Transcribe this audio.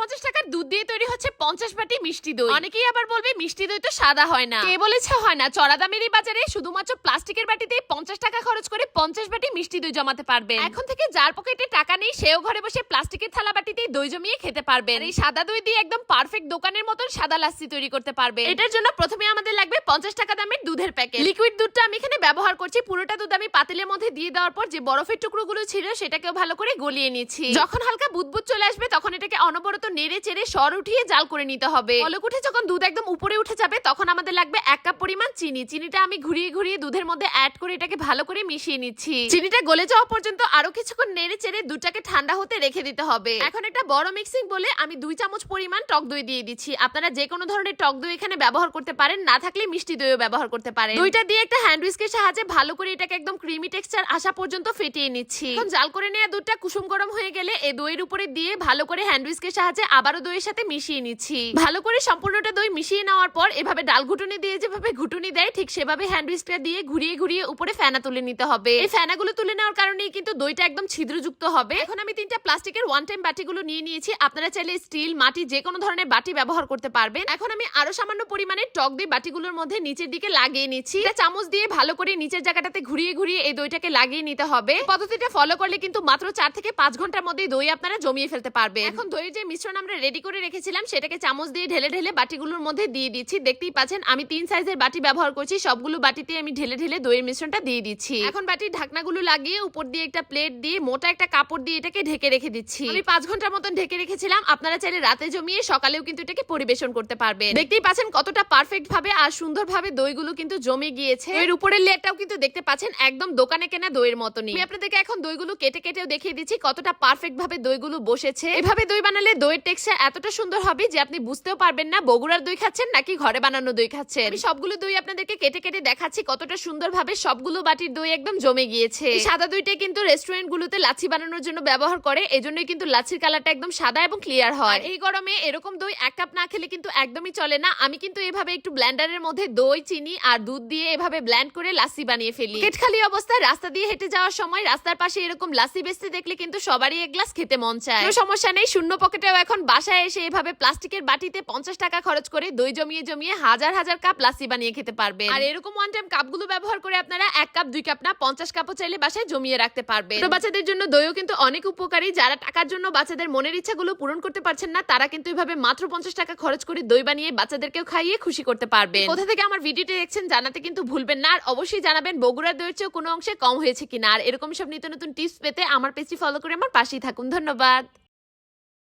পঞ্চাশ টাকার দুধ দিয়ে তৈরি হচ্ছে পঞ্চাশ বাটি মিষ্টি দই। অনেকেই আবার বলবে, মিষ্টি দই তো সাদা হয় না। কে বলেছে, হয় না। চড়া দামের এই বাজারে শুধুমাত্র প্লাস্টিকের বাটিতে পঞ্চাশ টাকা খরচ করে পঞ্চাশ বাটি মিষ্টি দই জমাতে পারবে এখন থেকে যার পকেটে টাকা নেই, সেও ঘরে বসে প্লাস্টিকের থালা বাটিতে দই জমিয়ে খেতে পারবে এই সাদা দই দিয়ে একদম পারফেক্ট দোকানের মতন সাদা লাস্সি তৈরি করতে পারবে এটার জন্য প্রথমে আমাদের লাগবে পঞ্চাশ টাকা দামের দুধের প্যাকেট। লিকুইড দুধটা আমি এখানে ব্যবহার করছি, পুরোটা দুধ আমি পাতিলের মধ্যে দিয়ে দেওয়ার পর যে বরফের টুকরোগুলো ছিল সেটাকেও ভালো করে গলিয়ে নিচ্ছি। যখন হালকা বুদবুদ চলে আসবে, তখন এটাকে অনবরত নেড়ে চেড়ে সর উঠিয়ে জাল করে নিতে হবে। বলক উঠে যখন দুধ একদম উপরে উঠে যাবে, তখন আমাদের লাগবে এক কাপ পরিমাণ চিনি। চিনিটা আমি ঘুরিয়ে ঘুরিয়ে দুধের মধ্যে অ্যাড করে এটাকে ভালো করে মিশিয়ে নিচ্ছি। চিনিটা গলে যাওয়া পর্যন্ত আরও কিছুক্ষণ নেড়ে চেড়ে দুধটাকে ঠান্ডা হতে রেখে দিতে হবে। এখন একটা বড় মিক্সিং বলে আমি দুই চামচ পরিমাণ টক দই দিয়ে দিচ্ছি। আপনারা যে কোনো ধরনের টক দই এখানে ব্যবহার করতে পারেন, না থাকলে মিষ্টি দইও ব্যবহার করতে পারেন। দইটা দিয়ে একটা হ্যান্ড সাহায্যে ভালো করে এটাকে একদম ক্রিমি টেক্সচার আসা পর্যন্ত ফেটিয়ে নিচ্ছি। এখন জাল করে নেওয়া দুধটা কুসুম গরম হয়ে গেলে এই দইয়ের উপরে দিয়ে ভালো করে হ্যান্ড উইস্কের সাহায্যে আবারও দইয়ের সাথে মিশিয়ে নিচ্ছি। ভালো করে সম্পূর্ণটা দই মিশিয়ে নেওয়ার পর এভাবে ডাল ঘুটুনি দিয়ে যেভাবে ঘুটুনি দেয়, ঠিক সেভাবে হ্যান্ড উইস্কটা দিয়ে ঘুরিয়ে ঘুরিয়ে উপরে ফেনা তুলে নিতে হবে। এই ফেনাগুলো তুলে নেওয়ার কারণেই কিন্তু দইটা একদম ছিদ্রযুক্ত হবে। এখন আমি তিনটা প্লাস্টিকের ওয়ান টাইম বাটিগুলো নিয়ে নিয়েছি। আপনারা চাইলে স্টিল মাটি যে কোনো ধরনের বাটি ব্যবহার করতে পারবেন। এখন আমি আরও সামান্য পরিমাণে টক দিয়ে বাটিগুলোর মধ্যে নিচের দিকে লাগিয়ে নিচ্ছি। চামচ দিয়ে ভালো করে নিচের জায়গাটাতে ঘুরিয়ে ঘুরিয়ে এই দইটাকে লাগিয়ে নিতে হবে। পদ্ধতিটা ফলো করলে কিন্তু মাত্র চার থেকে পাঁচ ঘণ্টার মধ্যে দই আপনারা জমিয়ে ফেলতে পারবে এখন দইয়ের যে মিশ্রণ আমরা রেডি করে রেখেছিলাম, সেটাকে চামচ দিয়ে ঢেলে ঢেলে বাটিগুলোর মধ্যে দিয়ে দিচ্ছি। দেখতেই পাচ্ছেন, আমি তিন সাইজের বাটি ব্যবহার করছি, সবগুলো বাটিতে আমি ঢেলে ঢেলে দইয়ের মিশ্রণটা দিয়ে দিচ্ছি। এখন বাটির ঢাকনাগুলো লাগিয়ে উপর দিয়ে একটা প্লেট দিয়ে মোটা একটা কাপড় দিয়ে এটাকে ঢেকে রেখে দিচ্ছি। আমি পাঁচ ঘণ্টার মতন ঢেকে রেখেছিলাম, আপনারা চাইলে রাতে জমিয়ে সকালেও কিন্তু এটাকে পরিবেশন করতে পারবেন। দেখতেই পাচ্ছেন কতটা পারফেক্ট ভাবে আর সুন্দর ভাবে দইগুলো কিন্তু জমে গিয়েছে। এর উপরের লেয়ারটাও কিন্তু দেখতে পাচ্ছেন একদম দোকানে কেনা দইয়ের মতনই। আমি আপনাদেরকে এখন দইগুলো কেটে কেটেও দেখিয়ে দিচ্ছি কতটা পারফেক্ট ভাবে দইগুলো বসেছে। এভাবে দই বানালে দইয়ের টেক্সচার এতটা সুন্দর হবে যে আপনি বুঝতেও পারবেন না বগুড়ার দই খাচ্ছেন নাকি ঘরে বানানো দই খাচ্ছেন। আমি সবগুলো দই আপনাদেরকে কেটে কেটে দেখাচ্ছি কতটা সুন্দর ভাবে সবগুলো বাটির দই একদম জমে গিয়েছে। সাদা দইটা কিন্তু রেস্টুরেন্ট গুলোতে লাচ্ছি বানানোর জন্য ব্যবহার করে, এজন্যই কিন্তু লাচ্ছির কালারটা একদম সাদা এবং ক্লিয়ার হয়। এই গরমে এরকম দই এক কাপ না খেলে কিন্তু একদমই চলে না। আমি কিন্তু এভাবে একটু ব্ল্যান্ডারের মধ্যে দই, চিনি আর দুধ দিয়ে এভাবে ব্ল্যান্ড করে লাসি বানিয়ে ফেলি। পেট খালি অবস্থায় রাস্তা দিয়ে হেঁটে যাওয়ার সময় রাস্তার পাশে এরকম লাসি বেচতে দেখলে কিন্তু সবারই এক গ্লাস খেতে মন চায়। কোনো সমস্যা নেই শূন্য পকেটেও এখন বাসায় এসে এভাবে প্লাস্টিকের বাটিতে পঞ্চাশ টাকা খরচ করে দই জমিয়ে জমিয়ে হাজার হাজার কাপ লাসি বানিয়ে খেতে পারবে আর এরকম ওয়ান টাইম কাপগুলো ব্যবহার করে আপনারা এক কাপ দুই কাপ না পঞ্চাশ কাপও চাইলে বাসায় জমিয়ে রাখতে পারবে ছোট বাচ্চাদের জন্য দইও কিন্তু অনেক উপকারী। যারা টাকার জন্য বাচ্চাদের মনের ইচ্ছাগুলো পূরণ করতে পারছেন না তারা কিন্তু এভাবে মাত্র পঞ্চাশ টাকা খরচ করে দই বানিয়ে বাচ্চাদেরকেও খাইয়ে খুশি করতে পারবে কোথা থেকে আমার ভিডিওটি দেখছেন জানাতে কিন্তু ভুলবেন না। আর অবশ্যই জানাবেন, বগুড়ার চেয়েও কোনো অংশে কম হয়েছে কিনা। আর এরকম সব নিত্য নতুন টিপস পেতে আমার পেজটি ফলো করে আমার পাশেই থাকুন। ধন্যবাদ।